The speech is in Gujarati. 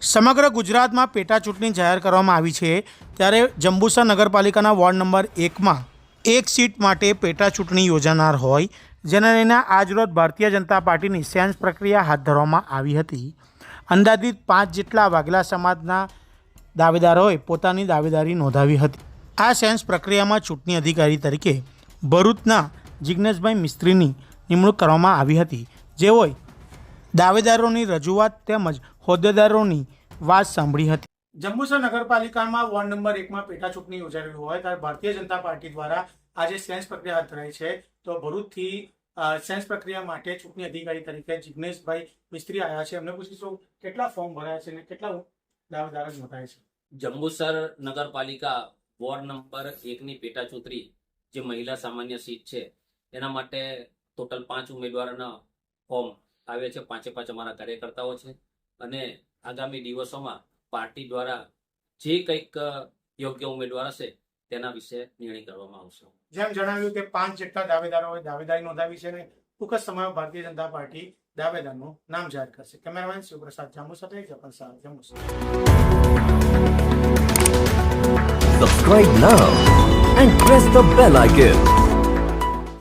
સમગ્ર ગુજરાતમાં પેટા ચૂંટણી જાહેર કરવામાં આવી છે ત્યારે જંબુસર નગરપાલિકાના વોર્ડ નંબર એકમાં એક સીટ માટે પેટા ચૂંટણી યોજાનાર હોય, જેને લઈને આજરોજ ભારતીય જનતા પાર્ટીની સેન્સ પ્રક્રિયા હાથ ધરવામાં આવી હતી. અંદાજિત પાંચ જેટલા વાઘેલા સમાજના દાવેદારોએ પોતાની દાવેદારી નોંધાવી હતી. આ સેન્સ પ્રક્રિયામાં ચૂંટણી અધિકારી તરીકે ભરૂચના જિજ્ઞેશભાઈ મિસ્ત્રીની નિમણૂક કરવામાં આવી હતી. જેઓએ દાવેદારોની રજૂઆત તેમજ હોદ્દેદારોની વાત સાંભળી હતી. જંબુસર નગરપાલિકામાં વોર્ડ નંબર એકમાં પેટા ચૂંટણી યોજાયેલી હોય ત્યારે ભારતીય જનતા પાર્ટી દ્વારા આજે સેન્સ પ્રક્રિયા હાથ ધરાઈ છે. તો ભરૂચથી સેન્સ પ્રક્રિયા માટે ચૂંટણી અધિકારી તરીકે જિજ્ઞેશભાઈ મિસ્ત્રી આવ્યા છે. એમને પૂછીશું કેટલા ફોર્મ ભરાયા છે અને કેટલા દાવેદારો નોંધાયા છે? જંબુસર નગરપાલિકા વોર્ડ નંબર એકની પેટા ચૂંટણી જે મહિલા સામાન્ય સીટ છે એના માટે ટોટલ પાંચ ઉમેદવારોના ફોર્મ આવે છે. પાંચે પાંચ અમારા કાર્યકર્તાઓ છે. અને આગામી દિવસોમાં પાર્ટી દ્વારા જે કંઈક યોગ્ય ઉમેદવાર હશે તેના વિશે નિર્ણય કરવામાં આવશે. જેમ જણાવ્યું કે પાંચ જેટલા દાવેદારોએ દાવેદારી નોંધાવી છે અને ટૂંક જ સમયમાં ભારતીય જનતા પાર્ટી દાવેદારનું નામ જાહેર કરશે. કેમેરામેન શિવપ્રસાદ જાંબુ સાથે જપન Shah Jambusar Subscribe now and press the bell icon.